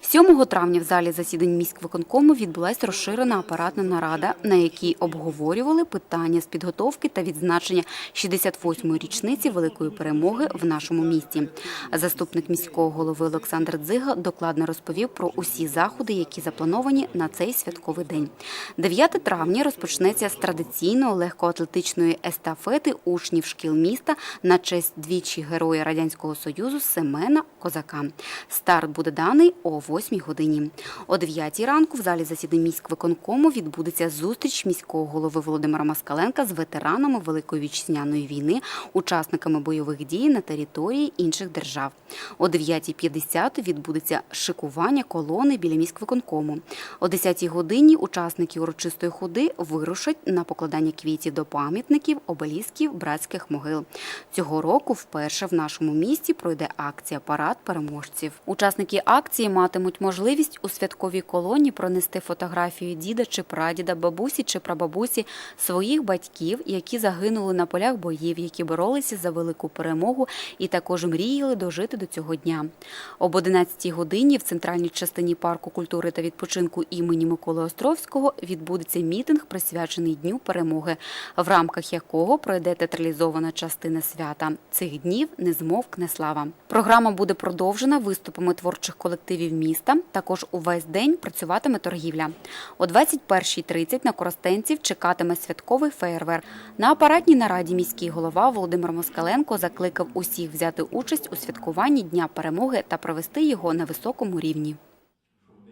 7 травня в залі засідань міськвиконкому відбулася розширена апаратна нарада, на якій обговорювали питання з підготовки та відзначення 68-ї річниці великої перемоги в нашому місті. Заступник міського голови Олександр Дзига докладно розповів про усі заходи, які заплановані на цей святковий день. 9 травня розпочнеться з традиційної легкоатлетичної естафети учнів шкіл міста на честь двічі героя радянського союзу Семена Козака. Старт буде даний о 8 годині. О 9 ранку в залі засідань міськвиконкому відбудеться зустріч міського голови Володимира Москаленка з ветеранами Великої вітчизняної війни, учасниками бойових дій на території інших держав. О 9.50 відбудеться шикування колони біля міськвиконкому. О 10 годині учасники урочистої ходи вирушать на покладання квітів до пам'ятників, обелісків, братських могил. Цього року вперше в нашому місті пройде акція Парад переможців. Учасники акції матимуть можливість у святковій колоні пронести фотографію діда чи прадіда, бабусі чи прабабусі своїх батьків, які загинули на полях боїв, які боролися за велику перемогу і також мріяли дожити до цього дня. Об 11 годині в центральній частині парку культури та відпочинку імені Миколи Островського відбудеться мітинг, присвячений Дню перемоги, в рамках якого пройде театралізована частина свята. Цих днів не змовкне слава. Програма буде продовжена виступами творчих колективів міста. Також увесь день працюватиме торгівля. О 21.30 на коростенців чекатиме святковий феєрверк. На апаратній нараді міський голова Володимир Москаленко закликав усіх взяти участь у святкуванні Дня перемоги та провести його на високому рівні.